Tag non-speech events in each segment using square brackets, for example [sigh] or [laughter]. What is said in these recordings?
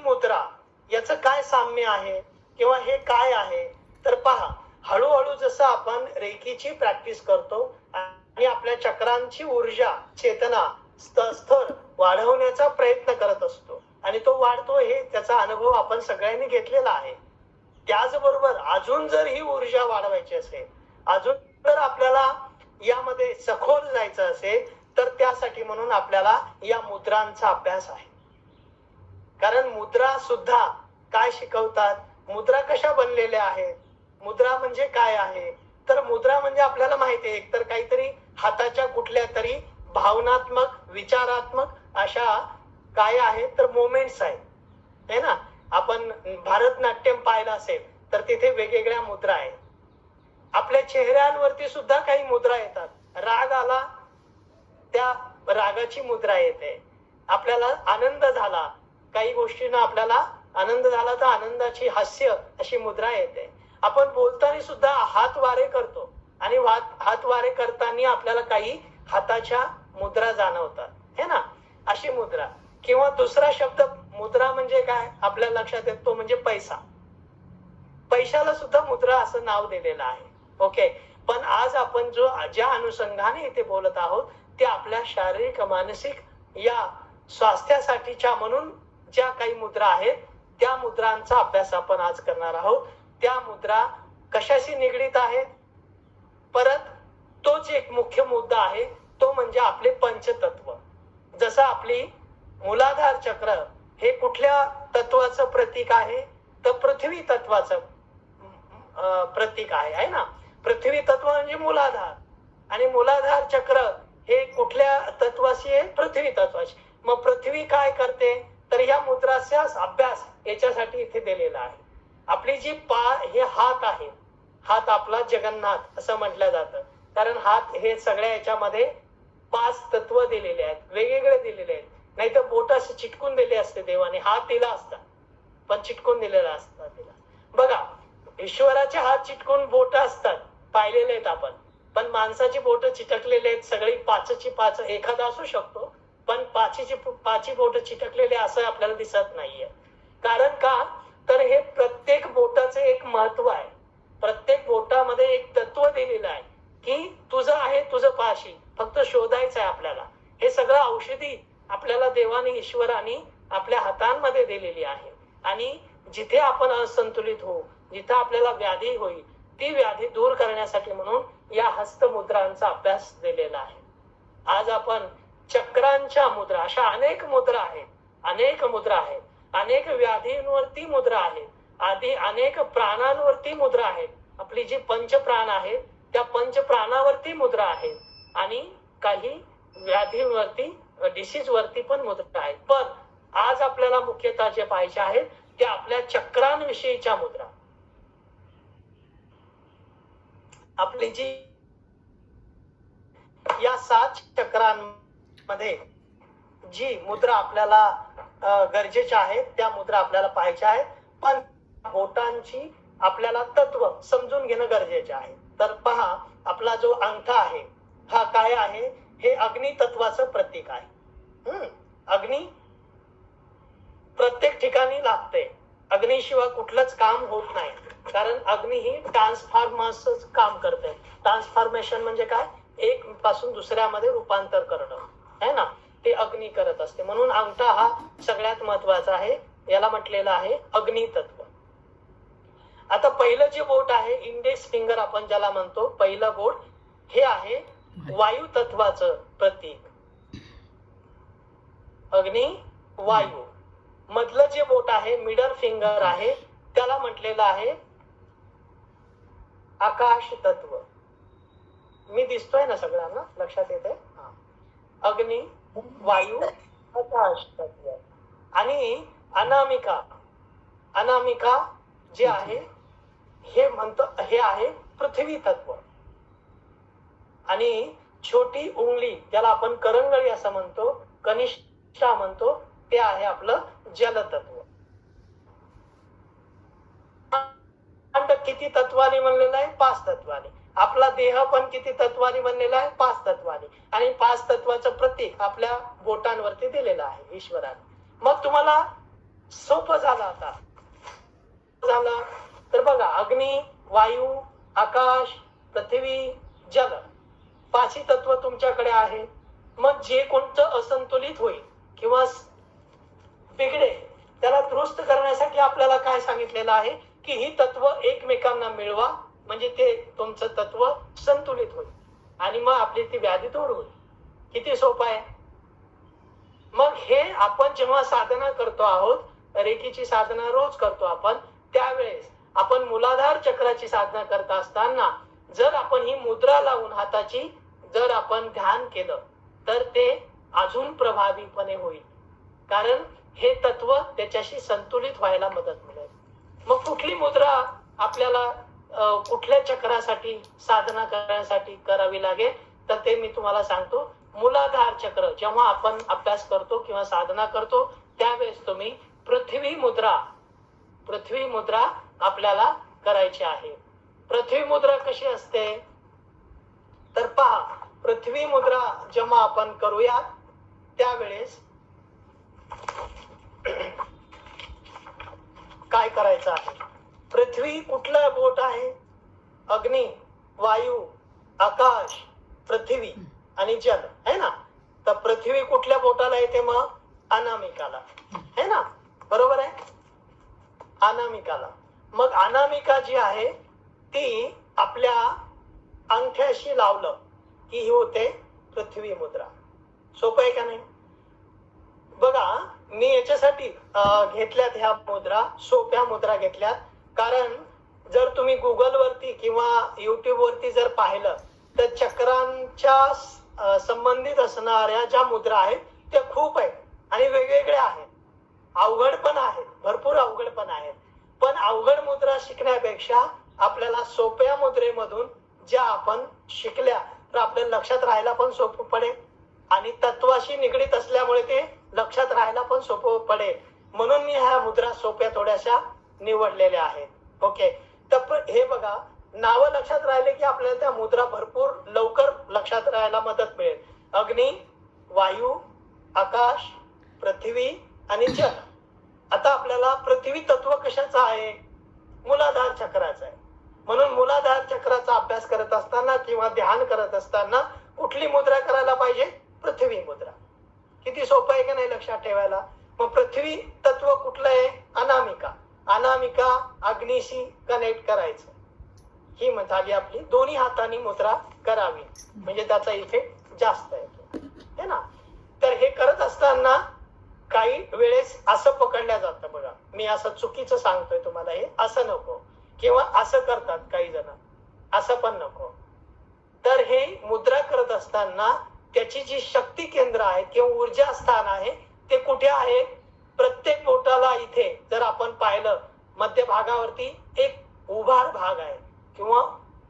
मुद्रा याचं काय साम्य आहे किंवा हे काय आहे? तर पहा हळूहळू जसं आपण रेखीची प्रॅक्टिस करतो आणि आपल्या चक्रांची ऊर्जा चेतना स्तर वाढवण्याचा प्रयत्न करत असतो. आणि तो वाढतो हे त्याचा अनुभव आपण सगळ्यांनी घेतलेला आहे. त्याचबरोबर अजून जर ही ऊर्जा वाढवायची असेल अजून जर आपल्याला यामध्ये सखोल जायचं असेल तर त्यासाठी म्हणून आपल्याला या मुद्रांचा अभ्यास आहे. कारण मुद्रा सुद्धा काय शिकवतात? मुद्रा कशा बनलेल्या आहेत? मुद्रा म्हणजे काय आहे? तर मुद्रा म्हणजे आपल्याला माहिती आहे एकतर काहीतरी हाताच्या कुठल्या तरी भावनात्मक विचारात्मक अशा काय आहे तर मोमेंट्स आहेत. है ना? आपण भारतनाट्यम पाहिलं असेल तर तिथे वेगवेगळ्या मुद्रा आहेत. आपल्या चेहऱ्यांवरती सुद्धा काही मुद्रा येतात. राग आला त्या रागाची मुद्रा येते. आपल्याला आनंद झाला काही गोष्टींना आपल्याला आनंद झाला तर आनंदाची हास्य अशी मुद्रा येते. आपण बोलताना सुद्धा हात वारे करतो आणि हात वारे करताना आपल्याला काही हाताच्या मुद्रा जाणवतात. हे ना? अशी मुद्रा. किंवा दुसरा शब्द मुद्रा म्हणजे काय? आपल्या लक्षात येतो म्हणजे पैसा. पैशाला सुद्धा मुद्रा असं नाव दिलेलं आहे. ओके? पण आज आपण जो ज्या अनुषंगाने इथे बोलत आहोत ते आपल्या शारीरिक मानसिक या स्वास्थ्यासाठीच्या म्हणून ज्या काही मुद्रा आहेत त्या मुद्रांचा अभ्यास आपण आज करणार आहोत. त्या मुद्रा कशाशी निगडीत आहेत? परत तोच एक मुख्य मुद्दा आहे तो म्हणजे आपले पंचतत्व. जसं आपली मूलाधार चक्र हे कुठल्या तत्वाचं प्रतीक आहे? तर पृथ्वी तत्वाचं प्रतीक आहे आहे ना? पृथ्वी तत्व म्हणजे मूलाधार. आणि मूलाधार चक्र हे कुठल्या तत्वाशी आहे? पृथ्वी तत्वाशी. मग पृथ्वी काय करते? तर ह्या मुद्राचा अभ्यास याच्यासाठी इथे दिलेला आहे. आपली जी पा हे हात आहे हात आपला जगन्नाथ असं म्हटलं जातं. कारण हात हे सगळ्या याच्यामध्ये पाच तत्व दिलेले आहेत वेगवेगळे दिलेले आहेत. नाही तर बोट असे चिटकून दिले असते देवाने हात दिला असता. पण चिटकून दिलेला असता तिला बघा ईश्वराचे हात चिटकून बोट असतात पाहिलेले आहेत आपण. पण माणसाची बोट चिटकलेले आहेत सगळी पाचची पाच एखादा असू शकतो. पण पाचीची पाची बोट चिटकलेले असं आपल्याला दिसत नाहीये. कारण का? तर हे प्रत्येक बोटाचे एक महत्त्व आहे. प्रत्येक बोटामध्ये एक तत्व दिलेलं आहे की तुझं आहे तुझं पाशी. फक्त शोधायचं आहे आपल्याला. हे सगळं औषधी आपल्याला देवाने ईश्वराने आपल्या हातांमध्ये दिलेली आहे. आणि जिथे आपण असंतुलित होऊ जिथे आपल्याला व्याधी होईल ती व्याधी दूर करण्यासाठी म्हणून या हस्तमुद्रांचा अभ्यास दिलेला आहे. आज आपण चक्रांच्या मुद्रा अशा अनेक मुद्रा आहेत अनेक मुद्रा आहेत अनेक व्याधींवरती मुद्रा आहेत आधी अनेक प्राणांवरती मुद्रा आहेत. आपली जी पंचप्राण आहेत त्या पंचप्राणावरती मुद्रा आहेत आणि काही व्याधींवरती डिसीज वरती पण मुद्रा आहेत. पण आज आपल्याला मुख्यतः जे पाहिजे आहेत ते आपल्या चक्रांविषयीच्या मुद्रा. आपली जी या सात मध्ये जी मुद्रा आपल्याला गरजेच्या आहेत त्या मुद्रा आपल्याला पाहायच्या आहेत. पण बोटांची आपल्याला तत्व समजून घेणं गरजेचे आहे. तर पहा आपला जो अंगठा आहे हा काय आहे? हे अग्नी तत्वाचं प्रतीक आहे. हम्म अग्नी प्रत्येक ठिकाणी लागते. अग्निशिवाय कुठलंच काम होत नाही. कारण अग्नी ही ट्रान्सफॉर्मर्स काम करते. ट्रान्सफॉर्मेशन म्हणजे काय? एक पासून दुसऱ्यामध्ये रूपांतर करणं. है ना? ते अग्नी करत असते. म्हणून अंगठा हा सगळ्यात महत्त्वाचा आहे. याला म्हटलेलं आहे अग्नी तत्व आता पहिलं जे बोट आहे इंडेक्स फिंगर आपण ज्याला म्हणतो पहिलं बोट हे आहे वायू तत्वाचं प्रतीक. अग्नी वायू. मधलं जे बोट आहे मिडल फिंगर आहे त्याला म्हटलेलं आहे आकाश तत्व मी दिसतोय ना सगळ्यांना? लक्षात येते अग्नी वायू आकाश आणि अनामिका अनामिका जे आहे हे म्हणत हे आहे पृथ्वी तत्व. आणि छोटी उंगली ज्याला आपण करंगळी असं म्हणतो कनिष्ठा म्हणतो ते आहे आपलं जलतत्व. किती तत्वाने म्हणलेलं आहे? पाच तत्वाने. आपला देह पण किती तत्वानी बनलेला आहे? पाच तत्वानी. आणि पाच तत्वाचं प्रतीक आपल्या बोटांवरती दिलेलं आहे ईश्वराने. मग तुम्हाला सोपं झालं आता. झालं. तर बघा अग्नी वायू आकाश पृथ्वी जल पाचही तत्व तुमच्याकडे आहे मग जे कोणतं असंतुलित होईल किंवा बिघडे त्याला दुरुस्त करण्यासाठी आपल्याला काय सांगितलेलं आहे? की ही तत्व एकमेकांना मिळवा म्हणजे ते तुमचं तत्व संतुलित होईल. आणि मग आपली ती व्याधी दूर होईल. किती सोपं आहे? मग हे आपण जेव्हा साधना करतो आहोत रेखीची साधना रोज करतो आपण त्यावेळेस आपण मुलाधार चक्राची साधना करत असताना जर आपण ही मुद्रा लावून हाताची जर आपण ध्यान केलं तर ते अजून प्रभावीपणे होईल. कारण हे तत्व त्याच्याशी संतुलित व्हायला मदत मिळेल. मग कुठली मुद्रा आपल्याला कुठल्या चक्रासाठी साधना करण्यासाठी करावी लागेल तर ते मी तुम्हाला सांगतो. मुलाधार चक्र जेव्हा आपण अभ्यास करतो किंवा साधना करतो त्यावेळेस तुम्ही पृथ्वी मुद्रा पृथ्वी मुद्रा आपल्याला करायची आहे. पृथ्वी मुद्रा कशी असते? तर पहा पृथ्वी मुद्रा जेव्हा आपण करूया त्यावेळेस काय करायचं आहे? पृथ्वी कुठला बोट आहे? अग्नी वायू आकाश पृथ्वी आणि जल है ना? तर पृथ्वी कुठल्या बोटाला येते मग? अनामिकाला. है ना? बरोबर आहे? अनामिकाला. मग अनामिका जी आहे ती आपल्या अंगठ्याशी लावलं की ही होते पृथ्वी मुद्रा. सोपं आहे का नाही? बघा मी याच्यासाठी घेतल्यात ह्या मुद्रा सोप्या मुद्रा घेतल्यात. कारण जर तुम्ही गुगल वरती किंवा युट्यूब वरती जर पाहिलं तर चक्रांच्या संबंधित असणाऱ्या ज्या मुद्रा आहेत त्या खूप आहेत आणि वेगवेगळ्या आहेत. अवघड पण आहेत भरपूर अवघड पण आहेत. पण अवघड मुद्रा शिकण्यापेक्षा आपल्याला सोप्या मुद्रेमधून ज्या आपण शिकल्या तर आपल्याला लक्षात राहायला पण सोपं पडेल आणि तत्वाशी निगडीत असल्यामुळे ते लक्षात राहायला पण सोपं पडेल. म्हणून मी ह्या मुद्रा सोप्या थोड्याशा निवडलेले आहेत. ओके तर हे बघा नावं लक्षात राहिले की आपल्याला त्या मुद्रा भरपूर लवकर लक्षात राहायला मदत मिळेल. अग्नी वायू आकाश पृथ्वी आणि जल. आता आपल्याला पृथ्वी तत्व कशाचं आहे? मुलाधार चक्राचं आहे. म्हणून मुलाधार चक्राचा अभ्यास करत असताना किंवा ध्यान करत असताना कुठली मुद्रा करायला पाहिजे? पृथ्वी मुद्रा. किती सोपं आहे की नाही लक्षात ठेवायला? मग पृथ्वी तत्व कुठलं आहे? अनामिका. अनामिका अग्निशी कनेक्ट करायचं. ही झाली आपली. दोन्ही हाताने मुद्रा करावी. म्हणजे त्याचा इफेक्ट जास्त येतो है ना? तर हे करत असताना काही वेळेस असं पकडल्या जातं बघा. मी असं चुकीचं सांगतोय तुम्हाला हे. असं नको. किंवा असं करतात काही जण. असं पण नको. तर हे मुद्रा करत असताना त्याची जी शक्ती केंद्र आहे किंवा ऊर्जा स्थान आहे ते कुठे आहे? इथे जर आपण पाहिलं मध्य भागावरती एक उभार भाग आहे किंवा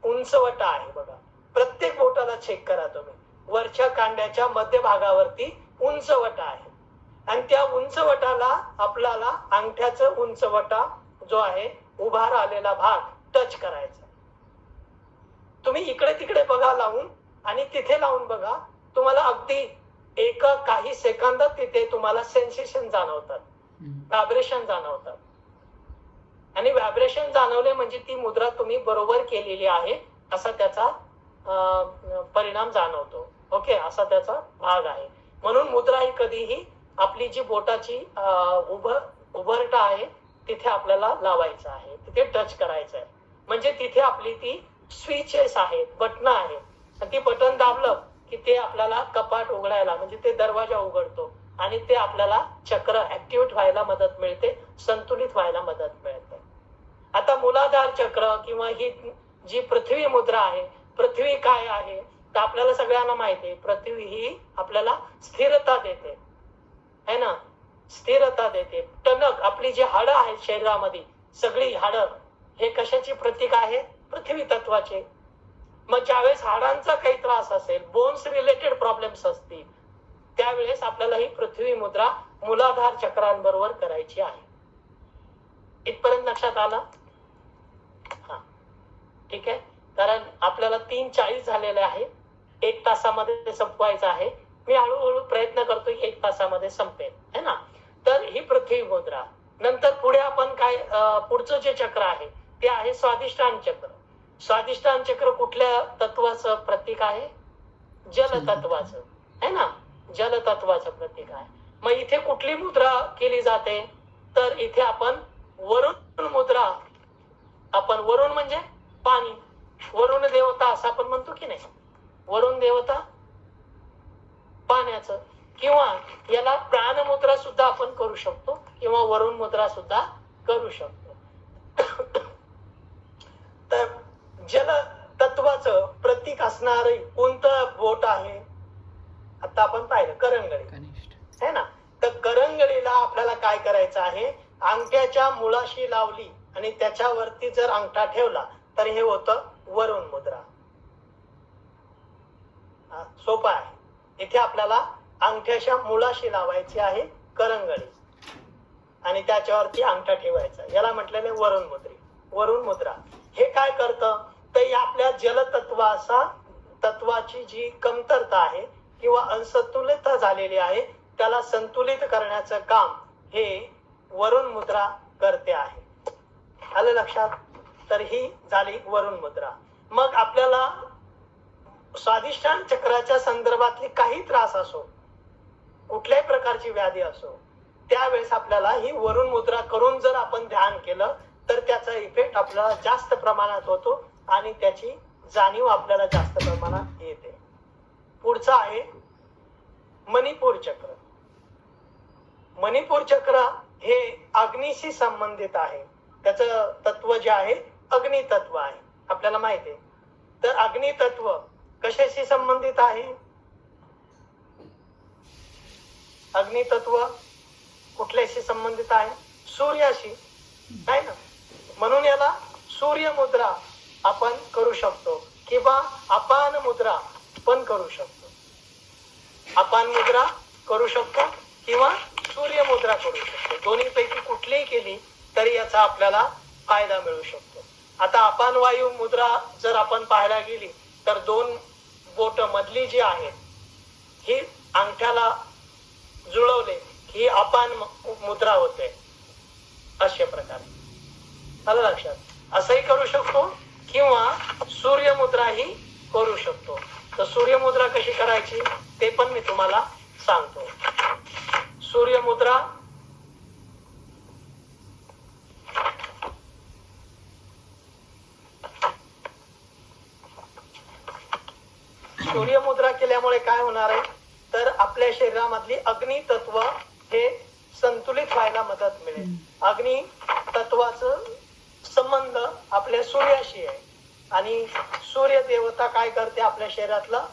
उंचवटा आहे बघा. प्रत्येक बोटाला चेक करा तुम्ही. वरच्या कांड्याच्या मध्य भागावरती उंचवटा आहे. आणि त्या उंचवटाला आपल्याला अंगठ्याचं उंचवटा जो आहे उभार आलेला भाग टच करायचा. तुम्ही इकडे तिकडे बघा लावून आणि तिथे लावून बघा. तुम्हाला अगदी एका काही सेकंदात तिथे तुम्हाला सेन्सेशन जाणवतात. व्हायब्रेशन जाणवतात आणि व्हायब्रेशन जाणवले म्हणजे ती मुद्रा तुम्ही बरोबर केलेली आहे असा त्याचा परिणाम जाणवतो. ओके? असा त्याचा भाग आहे. म्हणून मुद्रा ही कधीही आपली जी बोटाची उभरट उभरटा आहे तिथे आपल्याला लावायचं आहे. तिथे टच करायचं आहे. म्हणजे तिथे आपली ती स्विचेस आहेत बटन आहेत. आणि ती बटन दाबलं की ते आपल्याला कपाट उघडायला म्हणजे ते दरवाजा उघडतो. आणि ते आपल्याला चक्र ऍक्टिव्हेट व्हायला मदत मिळते संतुलित व्हायला मदत मिळते. आता मुलाधार चक्र किंवा ही जी पृथ्वी मुद्रा आहे पृथ्वी काय आहे तर आपल्याला सगळ्यांना माहिती आहे पृथ्वी ही आपल्याला स्थिरता देते. है ना? स्थिरता देते. टणक आपली जी हाडं आहेत शरीरामध्ये सगळी हाडं हे कशाची प्रतीक आहे? पृथ्वी तत्वाचे. मग ज्यावेळेस हाडांचा काही त्रास असेल बोन्स रिलेटेड प्रॉब्लेम्स असतील त्यावेळेस आपल्याला ही पृथ्वी मुद्रा मूलाधार चक्रांबरोबर करायची आहे. इथपर्यंत लक्षात आलं? हा. ठीक आहे. कारण आपल्याला तीन चाळीस झालेले आहे. एक तासामध्ये संपवायचं आहे. मी हळूहळू प्रयत्न करतो की एक तासामध्ये संपेल. है ना? तर ही पृथ्वी मुद्रा. नंतर पुढे आपण काय पुढचं जे चक्र आहे ते आहे स्वादिष्टान चक्र. स्वादिष्टान चक्र कुठल्या तत्वाचं प्रतीक आहे? जल तत्वाचं है ना? जलतत्वाचं प्रतीक आहे. मग इथे कुठली मुद्रा केली जाते? तर इथे आपण वरुण मुद्रा आपण वरुण म्हणजे पाणी. वरुण देवता असं आपण म्हणतो की नाही? वरुण देवता पाण्याचं. किंवा याला प्राणमुद्रा सुद्धा आपण करू शकतो किंवा वरुण मुद्रा सुद्धा करू शकतो. तर जल तत्वाचं प्रतीक असणार कोणतं बोट आहे? आता आपण पाहिलं करंगळी. कनिष्ठ. है ना? तर करंगळीला आपल्याला काय करायचं आहे? अंगठ्याच्या मुळाशी लावली आणि त्याच्यावरती जर अंगठा ठेवला तर हे होतं वरुण मुद्रा. हा, सोपं आहे. इथे आपल्याला अंगठ्याच्या मुळाशी लावायची आहे करंगळी. आणि त्याच्यावरती अंगठा ठेवायचा. याला म्हटलेले वरुण मुद्री. वरुण मुद्रा. हे काय करतं? तर या आपल्या जलतत्वाचा तत्वाची जी कमतरता आहे किंवा असंतुलित झालेली आहे त्याला संतुलित करण्याचं काम हे वरुण मुद्रा करते आहे. आलं लक्षात? तर ही झाली वरुण मुद्रा. मग आपल्याला स्वादिष्टान चक्राच्या संदर्भातली काही त्रास असो कुठल्याही प्रकारची व्याधी असो त्यावेळेस आपल्याला ही वरुण मुद्रा करून जर आपण ध्यान केलं तर त्याचा इफेक्ट आपल्याला जास्त प्रमाणात होतो आणि त्याची जाणीव आपल्याला जास्त प्रमाणात येते. पुढचं आहे मणिपूर चक्र. मणिपूर चक्र हे अग्निशी संबंधित आहे. त्याचं तत्व जे आहे अग्नितत्व आहे. आपल्याला माहिती आहे. तर अग्नितत्व कशाशी संबंधित आहे? अग्नितत्व कुठल्याशी संबंधित आहे? सूर्याशी. आहे ना? म्हणून याला सूर्य मुद्रा आपण करू शकतो किंवा अपान मुद्रा पण करू शकतो. अपान मुद्रा करू शकतो किंवा सूर्य मुद्रा करू शकतो. दोन्हीपैकी कुठलीही केली तरी याचा आपल्याला फायदा मिळू शकतो. आता अपान वायू मुद्रा जर आपण पाहायला गेली तर दोन बोट मधली जी आहेत ही अंगठ्याला जुळवले ही अपान मुद्रा होते. अशा प्रकारे. आलं लक्षात? असंही करू शकतो किंवा सूर्यमुद्रा ही करू शकतो. तर सूर्यमुद्रा कशी करायची ते पण मी तुम्हाला सांगतो. सूर्यमुद्रा सूर्यमुद्रा केल्यामुळे काय होणार आहे? तर आपल्या शरीरामधली अग्नी तत्व हे संतुलित व्हायला मदत मिळेल. अग्नी तत्वाचं संबंध आपल्या सूर्याशी आहे. आणि सूर्य देवता काय करते आपल्या शरीरातला?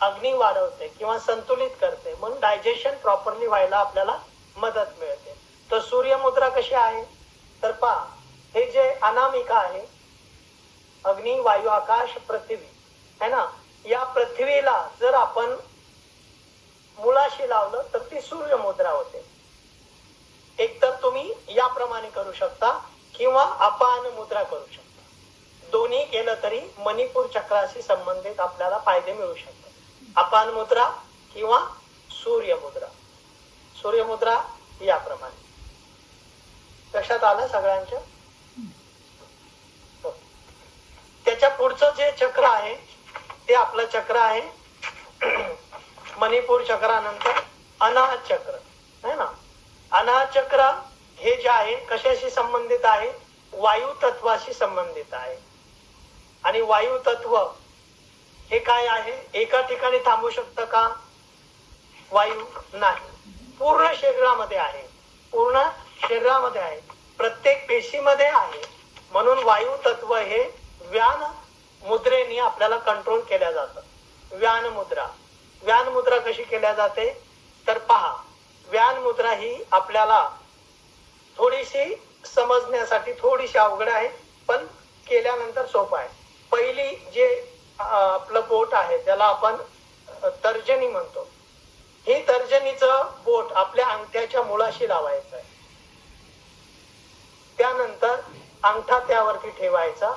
अग्नी वाढवते किंवा संतुलित करते. म्हणून डायजेशन प्रॉपरली व्हायला आपल्याला मदत मिळते. तर सूर्यमुद्रा कशी आहे? तर पहा हे जे अनामिका आहे अग्नी वायू आकाश पृथ्वी है ना? या पृथ्वीला जर आपण मुळाशी लावलं तर ती सूर्यमुद्रा होते. एकतर तुम्ही याप्रमाणे करू शकता किंवा अपान मुद्रा करू शकता. दोन्ही केलं तरी मणिपूर चक्राशी संबंधित आपल्याला फायदे मिळू शकतात. अपान मुद्रा किंवा सूर्य मुद्रा सूर्य मुद्रा याप्रमाणे. लक्षात आलं सगळ्यांच्या हो. त्याच्या पुढचं जे चक्र आहे ते आपलं चक्र आहे [clears throat] मणिपूर चक्रानंतर अनाहत चक्र. है ना? अनाहत चक्र हे जे आहे कशाशी संबंधित आहे? वायू तत्वाशी संबंधित आहे. आणि वायू तत्व हे काय आहे? एका ठिकाणी थांबू शकतं का? वायू नाही. पूर्ण शरीरामध्ये आहे. पूर्ण शरीरामध्ये आहे. प्रत्येक पेशीमध्ये आहे. म्हणून वायू तत्व हे व्यान मुद्रेने आपल्याला कंट्रोल केल्या जातं. व्यान मुद्रा. व्यान मुद्रा कशी केल्या जाते? तर पहा व्यान मुद्रा ही आपल्याला थोडीशी समजण्यासाठी थोडीशी अवघड आहे पण केल्यानंतर सोपं आहे. पहिली जे आपलं बोट आहे त्याला आपण तर्जनी म्हणतो. ही तर्जनीचं बोट आपल्या अंगठ्याच्या मुळाशी लावायचं आहे. त्यानंतर अंगठा त्यावरती ठेवायचा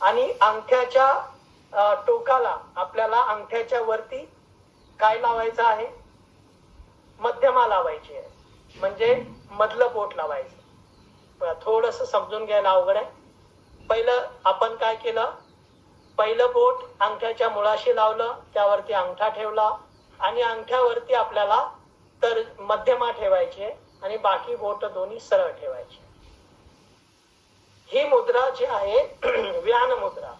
आणि अंगठ्याच्या टोकाला आपल्याला अंगठ्याच्या वरती काय लावायचं आहे? मध्यमा लावायची आहे. म्हणजे मधलं बोट लावायचं. थोडस समजून घ्यायला अवघड आहे. पहिलं आपण काय केलं? पहिलं बोट अंगठ्याच्या मुळाशी लावलं त्यावरती अंगठा ठेवला आणि अंगठ्यावरती आपल्याला तर मध्यमा ठेवायची आणि बाकी बोट दोन्ही सरळ ठेवायची. ही मुद्रा जी आहे [clears throat] व्यान मुद्रा.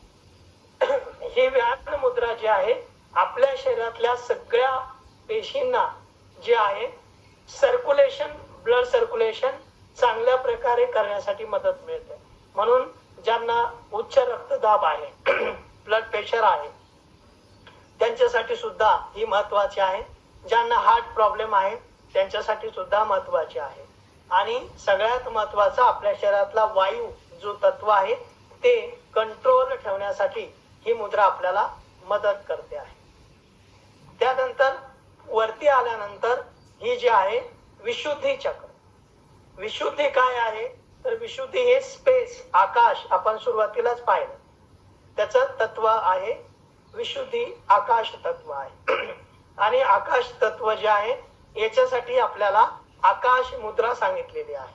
[clears throat] ही व्यान मुद्रा जी आहे आपल्या शरीरातल्या सगळ्या पेशींना जे आहे सर्क्युलेशन ब्लड सर्क्युलेशन चांगल्या प्रकारे करण्यासाठी मदत मिळते. म्हणून ज्यांना उच्च रक्तदाब आहे [clears throat] ब्लड प्रेशर आहे त्यांच्यासाठी सुद्धा ही महत्वाची आहे. ज्यांना हार्ट प्रॉब्लेम आहे त्यांच्यासाठी सुद्धा महत्वाची आहे. आणि सगळ्यात महत्त्वाचा आपल्या शरीरातला वायू जो तत्व आहे ते कंट्रोल ठेवण्यासाठी ही मुद्रा आपल्याला मदत करते आहे. त्यानंतर वरती आल्यानंतर ही जी आहे विशुद्धी चक्र. विशुद्धी काय आहे? तर विशुद्धी हे स्पेस आकाश आपण सुरुवातीलाच पाहिलं. त्याचं तत्व आहे विशुद्धी आकाश तत्व आहे. [clears throat] आणि आकाश तत्व जे आहे याच्यासाठी आपल्याला आकाश मुद्रा सांगितलेली आहे.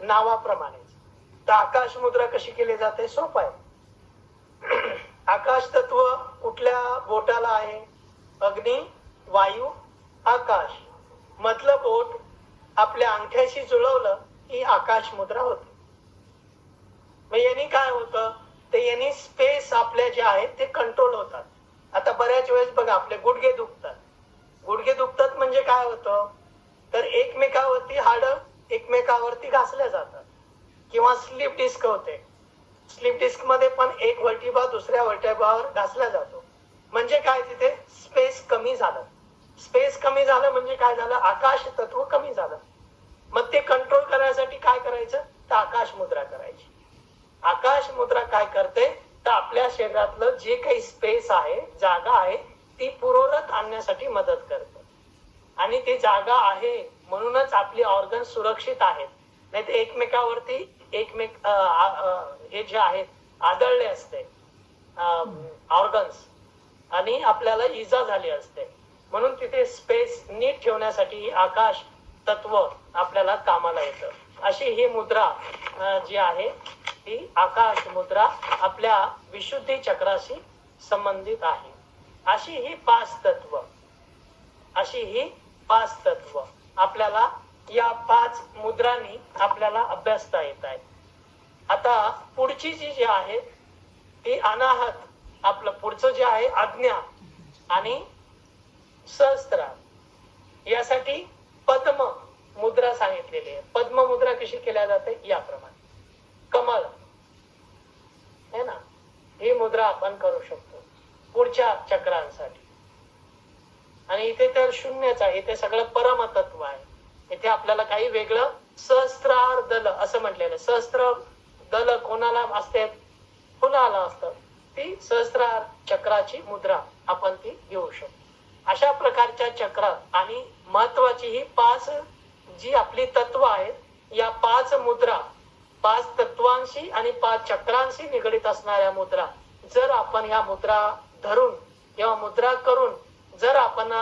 नावाप्रमाणेच तर आकाश मुद्रा कशी केली जाते? सोपं आहे. [clears throat] आकाश तत्व कुठल्या बोटाला आहे? अग्नी वायू आकाश. मधलं बोट आपल्या अंगठ्याशी जुळवलं ही आकाश मुद्रा होती. मग यांनी काय होतं? ते यांनी स्पेस आपल्या जे आहेत ते कंट्रोल होतात. आता बऱ्याच वेळेस बघा आपले गुडघे दुखतात. गुडघे दुखतात म्हणजे काय होतं? तर एकमेकावरती हाड एकमेकावरती घासल्या जातात. किंवा स्लीप डिस्क होते. स्लीप डिस्कमध्ये पण एक वर्टिबा दुसऱ्या वर्टिबावर घासला जातो. म्हणजे काय तिथे? स्पेस कमी झालं. स्पेस कमी झालं म्हणजे काय झालं? आकाश तत्व कमी झालं. मग ते कंट्रोल करण्यासाठी काय करायचं? तर आकाश मुद्रा करायची. आकाश मुद्रा काय करते? तर आपल्या शरीरातलं जे काही स्पेस आहे जागा आहे ती पूर्वरत आणण्यासाठी मदत करते. आणि ती जागा आहे म्हणूनच आपली ऑर्गन सुरक्षित आहेत. नाही तर एकमेकावरती एकमेक हे जे आहेत आदळले असते. ऑर्गन्स आणि आपल्याला इजा झाली असते. म्हणून तिथे स्पेस नीट ठेवण्यासाठी आकाश तत्व आपल्याला कामाला येतं. अशी ही मुद्रा जी आहे ती आकाश मुद्रा आपल्या विशुद्धी चक्राशी संबंधित आहे. अशी ही पाच तत्व अशी ही पाच तत्व आपल्याला या पाच मुद्रांनी आपल्याला अभ्यासता येत आहे आता पुढची जी जी आहे ती अनाहत आपलं पुढचं जे आहे आज्ञा आणि सहस्त्र. यासाठी पद्म मुद्रा सांगितलेली आहे. पद्म मुद्रा कशी केल्या जाते? याप्रमाणे. कमळ है ना? ही मुद्रा आपण करू शकतो. पुढच्या चक्रांसाठी. आणि इथे तर शून्यच आहे. इथे सगळं परमतत्व आहे. इथे आपल्याला काही वेगळं सहस्त्रार दल असं म्हटलेलं सहस्त्र दल कोणाला असते? कुणाला असतं? ती सहस्त्रार चक्राची मुद्रा आपण ती घेऊ शकतो. अशा प्रकारच्या चक्र आणि महत्वाची ही पाच जी आपली तत्व आहेत या पाच मुद्रा पाच तत्वांशी आणि पाच चक्रांशी निगडीत असणाऱ्या मुद्रा जर आपण ह्या मुद्रा धरून किंवा मुद्रा करून जर आपण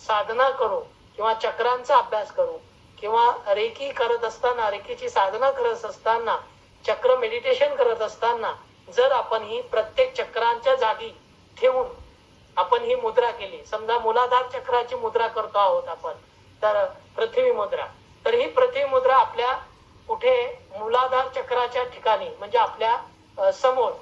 साधना करू किंवा चक्रांचा अभ्यास करू किंवा रेकी करत असताना रेकीची साधना करत असताना चक्र मेडिटेशन करत असताना जर आपण ही प्रत्येक चक्रांच्या जागी ठेवून आपण ही मुद्रा केली. समजा मुलाधार चक्राची मुद्रा करतो आहोत आपण तर पृथ्वी मुद्रा. तर ही पृथ्वी मुद्रा आपल्या कुठे मुलाधार चक्राच्या ठिकाणी म्हणजे आपल्यासमोर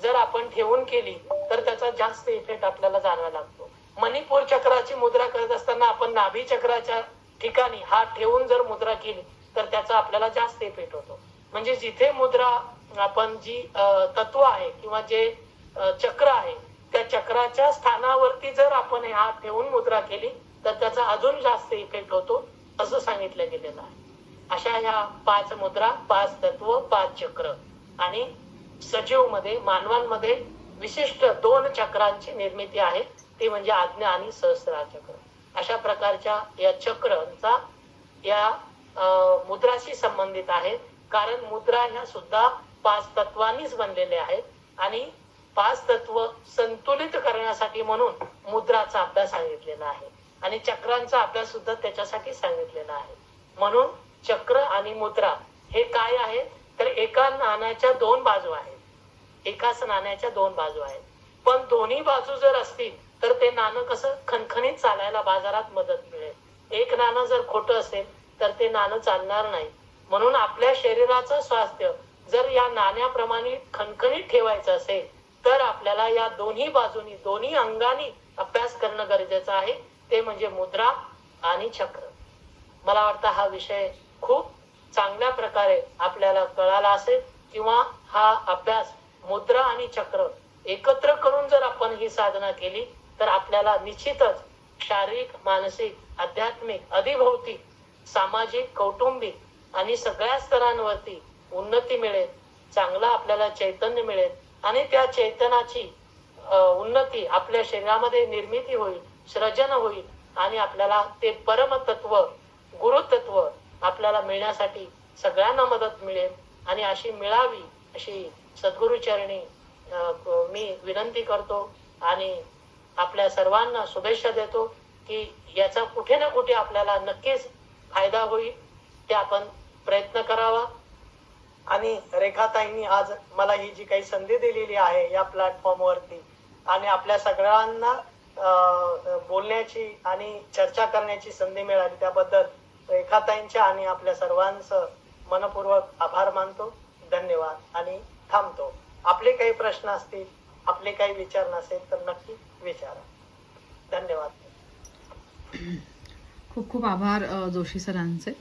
जर आपण ठेवून केली तर त्याचा जास्त इफेक्ट आपल्याला जाणवा लागतो. मणिपूर चक्राची मुद्रा करत असताना आपण नाभी चक्राच्या ठिकाणी हा ठेवून जर मुद्रा केली तर त्याचा आपल्याला जास्त इफेक्ट होतो. म्हणजे जिथे मुद्रा आपण जी तत्व आहे किंवा जे चक्र आहे त्या चक्राच्या स्थानावरती जर आपण हे हात ठेवून मुद्रा केली तर त्याचा अजून जास्त इफेक्ट होतो असं सांगितलं गेलेलं आहे. अशा ह्या पाच मुद्रा पाच तत्व पाच चक्र आणि सजीवमध्ये मानवांमध्ये विशिष्ट दोन चक्रांची निर्मिती आहे ती म्हणजे आज्ञा आणि सहस्रार चक्र. अशा प्रकारच्या या चक्रांचा या मुद्राशी संबंधित आहेत कारण मुद्रा ह्या सुद्धा पाच तत्वांनीच बनलेल्या आहेत आणि पाच तत्व संतुलित करण्यासाठी म्हणून मुद्राचा अभ्यास सांगितलेला आहे. आणि चक्रांचा अभ्यास सुद्धा त्याच्यासाठी सांगितलेला आहे. म्हणून चक्र आणि मुद्रा हे काय आहे तर एका नाण्याच्या दोन बाजू आहेत. एकाच नाण्याच्या दोन बाजू आहेत. पण दोन्ही बाजू जर असतील तर ते नाणं कसं? खणखणीत चालायला बाजारात मदत मिळेल. एक नाणं जर खोटं असेल तर ते नाणं चालणार नाही. म्हणून आपल्या शरीराचं स्वास्थ्य जर या नाण्याप्रमाणे खणखणीत ठेवायचं असेल तर आपल्याला या दोन्ही बाजूनी दोन्ही अंगानी अभ्यास करणं गरजेचं आहे. ते म्हणजे मुद्रा आणि चक्र. मला वाटतं हा विषय खूप चांगल्या प्रकारे आपल्याला कळाला असेल किंवा हा अभ्यास मुद्रा आणि चक्र एकत्र करून जर आपण ही साधना केली तर आपल्याला निश्चितच शारीरिक मानसिक आध्यात्मिक अधिभौतिक सामाजिक कौटुंबिक आणि सगळ्या स्तरांवरती उन्नती मिळेल चांगला आपल्याला चैतन्य मिळेल आणि त्या चैतनाची उन्नती आपल्या शरीरामध्ये निर्मिती होईल सृजन होईल आणि आपल्याला ते परमतत्व गुरुतत्व आपल्याला मिळण्यासाठी सगळ्यांना मदत मिळेल आणि अशी मिळावी अशी सद्गुरुचरणी मी विनंती करतो आणि आपल्या सर्वांना शुभेच्छा देतो की याचा कुठे ना कुठे आपल्याला नक्कीच फायदा होईल ते आपण प्रयत्न करावा. आणि रेखाताईंनी आज मला ही जी काही संधी दिलेली आहे या प्लॅटफॉर्मवरती आणि आपल्या सगळ्यांना बोलण्याची आणि चर्चा करण्याची संधी मिळाली त्याबद्दल रेखाताईंच्या आणि आपल्या सर्वांचं मनपूर्वक आभार मानतो धन्यवाद. आणि थांबतो. आपले काही प्रश्न असतील आपले काही विचार नसेल तर नक्की विचारा. धन्यवाद. खूप खूप आभार जोशी सरांचे.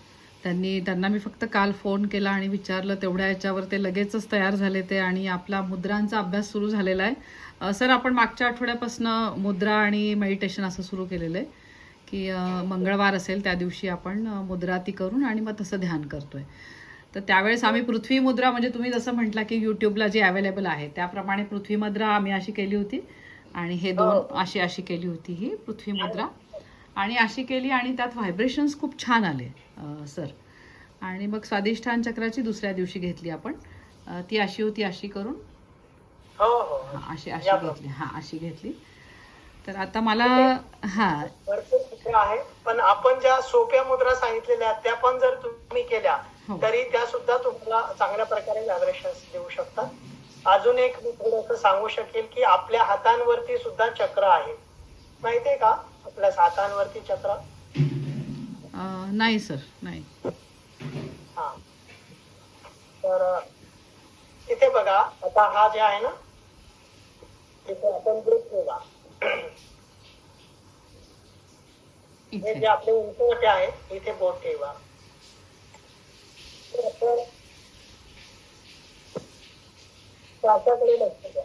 त्यांनी त्यांना मी फक्त काल फोन केला आणि विचारलं तेवढ्या याच्यावर ते लगेचच तयार झाले ते आणि आपला मुद्रांचा अभ्यास सुरू झालेला आहे. सर आपण मागच्या आठवड्यापासून मुद्रा आणि मेडिटेशन असं सुरू केलेलं आहे की मंगळवार असेल त्या दिवशी आपण मुद्रा ती करून आणि मग तसं ध्यान करतोय. तर त्यावेळेस आम्ही पृथ्वी मुद्रा म्हणजे तुम्ही जसं म्हटला की युट्यूबला जी अवेलेबल आहे त्याप्रमाणे पृथ्वी मुद्रा आम्ही अशी केली होती आणि हे. दोन अशी अशी केली होती ही पृथ्वी मुद्रा. आणि अशी केली आणि त्यात व्हायब्रेशन्स खूप छान आले सर आणि मग स्वादिष्ठान चक्राची दुसऱ्या दिवशी घेतली आपण. ती अशी होती अशी करून. हो हो. हा अशी अशी. घेतली. हा अशी घेतली. तर आता मला हा. भरपूर मुद्रा आहे पण आपण ज्या सोप्या मुद्रा सांगितलेल्या आहेत त्या पण जर तुम्ही केल्या हो. तरी त्या सुद्धा तुम्हाला चांगल्या प्रकारे व्हायब्रेशन देऊ शकतात. अजून एक मी थोडंसं सांगू शकेल की आपल्या हातांवरती सुद्धा चक्र आहे. माहितीये का? आपल्या हातांवरती चक्र? अ, नाही सर नाही. हा. तर इथे बघा आता हा जे आहे ना इथे आपण ग्रुप ठेवा. हे इथे. जे आपले उंचवटे आहे इथे बोट ठेवा. तर आपण श्वासाकडे लक्ष द्या.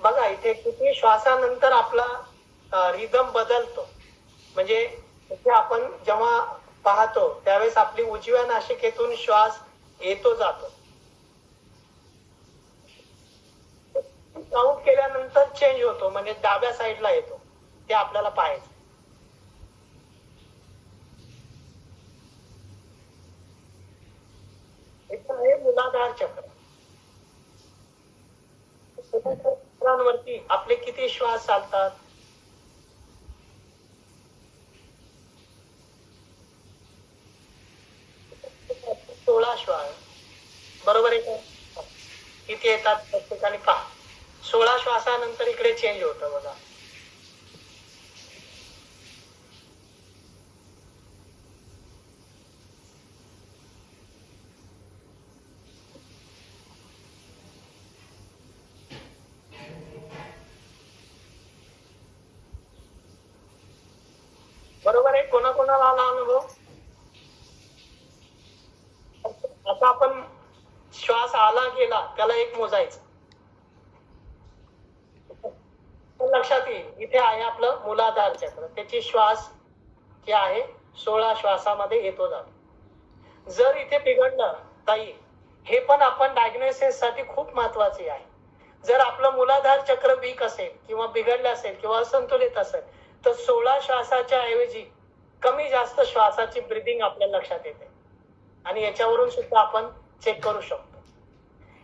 बघा इथे किती श्वासानंतर आपला रिदम बदलतो. म्हणजे आपण जेव्हा पाहतो त्यावेळेस आपली उजव्या नाशिकेतून श्वास येतो जातो. काउंट केल्यानंतर चेंज होतो म्हणजे डाव्या साईडला येतो. ते आपल्याला पाहायचं. आहे मुलाधार चक्रांवरती आपले किती श्वास चालतात? सोळा श्वास बरोबर आहे का? किती येतात प्रत्येकाने पहा. सोळा श्वासानंतर इकडे चेंज होतं बघा बरोबर आहे कोणाकोणाला आला अनुभव आता आपण श्वास आला गेला त्याला एक मोजायचं पण लक्षात येईल इथे आहे आपलं मूलाधार चक्र श्वास जे आहे सोळा श्वासामध्ये येतो जातो. जर इथे बिघडलं ताई हे पण आपण डायग्नोसिससाठी खूप महत्त्वाचे आहे. जर आपलं मुलाधार चक्र वीक असेल किंवा बिघडलं असेल किंवा असंतुलित असेल तर सोळा श्वासाच्या ऐवजी कमी जास्त श्वासाची ब्रिदिंग आपल्या लक्षात येते. आणि याच्यावरून सुद्धा आपण चेक करू शकतो.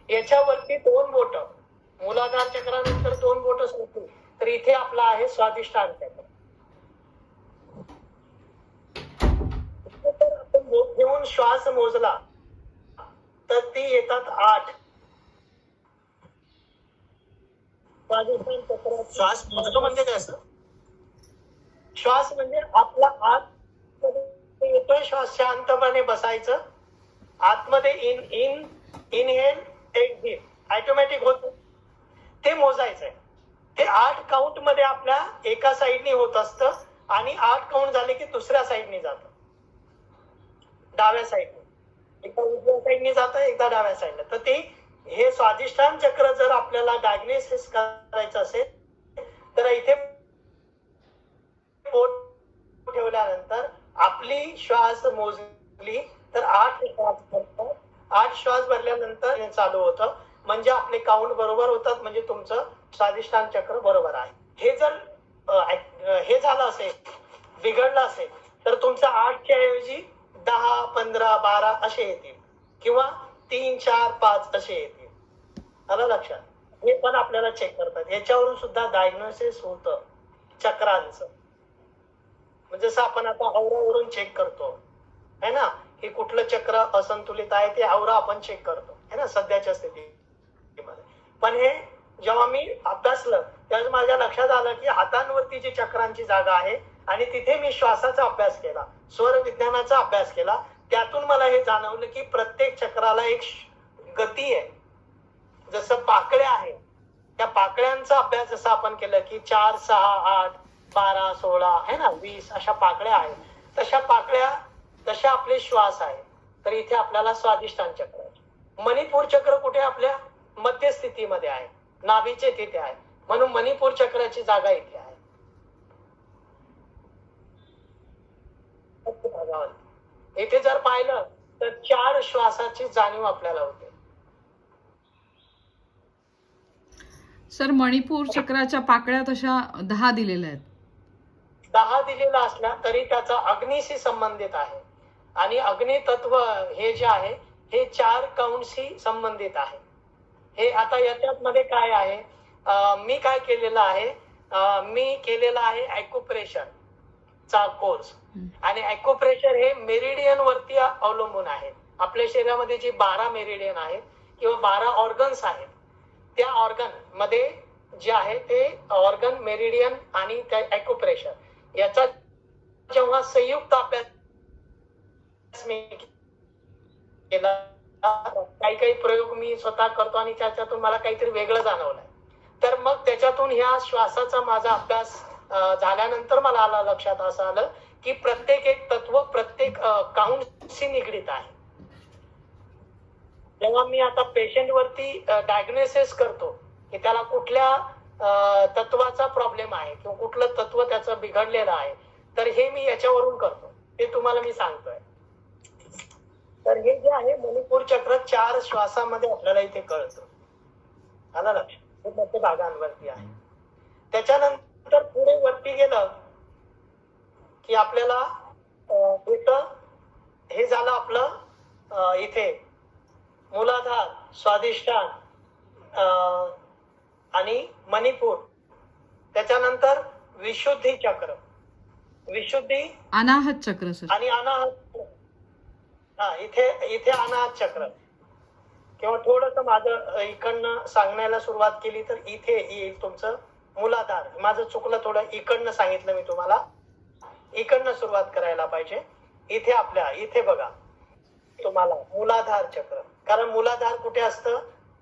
याच्यावरती दोन बोट मुलाधार चक्रानंतर दोन बोट सोडली तर इथे आपला आहे स्वादिष्ट चक्र इथे जर आपण बोट घेऊन श्वास मोजला तर ती येतात आठ. श्वास मोजणं म्हणजे काय असतं श्वास म्हणजे आपला आत येतोय श्वास शांतपणे बसायचं. आतमध्ये in in inhale exit automatic होत. ते मोजायचंय. ते आठ काउंटमध्ये आपल्या एका साईडने होत असतं आणि आठ काउंट झाले की दुसऱ्या साईडने जात. डाव्या साईडने एकदा उजव्या साईडने जातं एकदा डाव्या साईडला तर ते हे स्वादिष्टान चक्र जर आपल्याला डायग्नेसिस करायचं असेल तर इथे पोट ठेवल्यानंतर आपली श्वास मोजली तर आठ श्वास भरतात. आठ श्वास भरल्यानंतर हे चालू होतं. म्हणजे आपले काउंट बरोबर होतात म्हणजे तुमचं स्वादिष्टान चक्र बरोबर आहे. हे जर हे झालं असेल बिघडलं असेल तर तुमचं आठच्या ऐवजी दहा पंधरा बारा असे येतील. किंवा तीन चार पाच असे येतील. आलं लक्षात? हे पण आपल्याला चेक करतात. याच्यावरून सुद्धा डायग्नोसिस होतं. चक्रांचं. म्हणजे जसं आपण आता औरावरून चेक करतो. है ना? हे कुठलं चक्र असंतुलित आहे ते आवरा आपण चेक करतो. है ना? सध्याच्या स्थितीमध्ये. पण हे जेव्हा मी अभ्यासलं त्यावेळेस माझ्या लक्षात आलं की हातांवरती जी चक्रांची जागा आहे आणि तिथे मी श्वासाचा अभ्यास केला. स्वर विज्ञानाचा अभ्यास केला. त्यातून मला हे जाणवलं की प्रत्येक चक्राला एक गती आहे. जसं पाकळ्या आहे त्या पाकळ्यांचा अभ्यास जसा आपण केलं की चार सहा आठ बारा सोळा है ना वीस अशा पाकळ्या आहेत. तशा पाकळ्या तशा आपले श्वास आहे तर इथे आपल्याला स्वादिष्टान चक्र आहे. मणिपूर चक्र कुठे आपल्या? मध्यस्थितीमध्ये आहे. नाभीचे तिथे आहे. म्हणून मणिपूर चक्राची जागा इथे भागावर. इथे जर पाहिलं तर चार श्वासाची जाणीव आपल्याला होते. सर मणिपूर चक्राच्या पाकळ्या तशा दहा दिलेल्या आहेत. दहा दिलेला असला तरी त्याचा अग्नीशी संबंधित आहे. आणि अग्नी तत्व हे जे आहे हे चार काउंटशी संबंधित आहे. हे आता याच्यात मध्ये काय आहे? मी काय केलेलं आहे? मी केलेला आहे ॲक्युप्रेशर चा कोर्स. आणि ॲक्युप्रेशर हे मेरिडियन वरती अवलंबून आहे. आपल्या शरीरामध्ये जे बारा मेरिडियन आहेत किंवा बारा ऑर्गन्स आहेत त्या ऑर्गनमध्ये जे आहे ते ऑर्गन मेरिडियन आणि त्या ॲक्युप्रेशर याचा जेव्हा संयुक्त अभ्यास मी केला काही काही प्रयोग मी स्वतः करतो आणि त्याच्यातून मला काहीतरी वेगळं जाणवलंय. तर मग त्याच्यातून ह्या श्वासाचा माझा अभ्यास झाल्यानंतर मला आला लक्षात असं आलं की प्रत्येक एक तत्व प्रत्येक काउंटशी निगडीत आहे. जेव्हा मी आता पेशंट वरती डायग्नोसिस करतो की त्याला कुठल्या तत्वाचा प्रॉब्लेम आहे किंवा कुठलं तत्व त्याचं बिघडलेलं आहे तर हे मी याच्यावरून करतो. ते तुम्हाला मी सांगतोय. तर हे जे आहे मणिपूर चक्र चार श्वासामध्ये आपल्याला इथे कळतं. आलं लक्ष हे मध्य भागांवरती आहे. त्याच्यानंतर पुढे वरती गेलं की आपल्याला हे झालं आपलं इथे. मूलाधार स्वादिष्टान अं, आणि मणिपूर. त्याच्यानंतर विशुद्धी चक्र. विशुद्धी अनाहत चक्र आणि अनाहत हा इथे इथे अनाहत चक्र. किंवा थोडस माझं इकडनं सांगण्याला सुरुवात केली तर इथे येईल तुमचं मुलाधार. माझं चुकलं थोडं. इकडनं सांगितलं मी तुम्हाला. इकडनं सुरुवात करायला पाहिजे. इथे आपल्या इथे बघा. तुम्हाला मुलाधार चक्र. कारण मुलाधार कुठे असतं?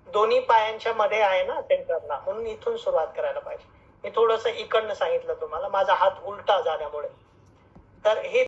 दोन्ही पायांच्या मध्ये आहे ना सेंटरला. म्हणून इथून सुरुवात करायला पाहिजे. मी थोडस इकडनं सांगितलं तुम्हाला. माझा हात उलटा झाल्यामुळे. तर हे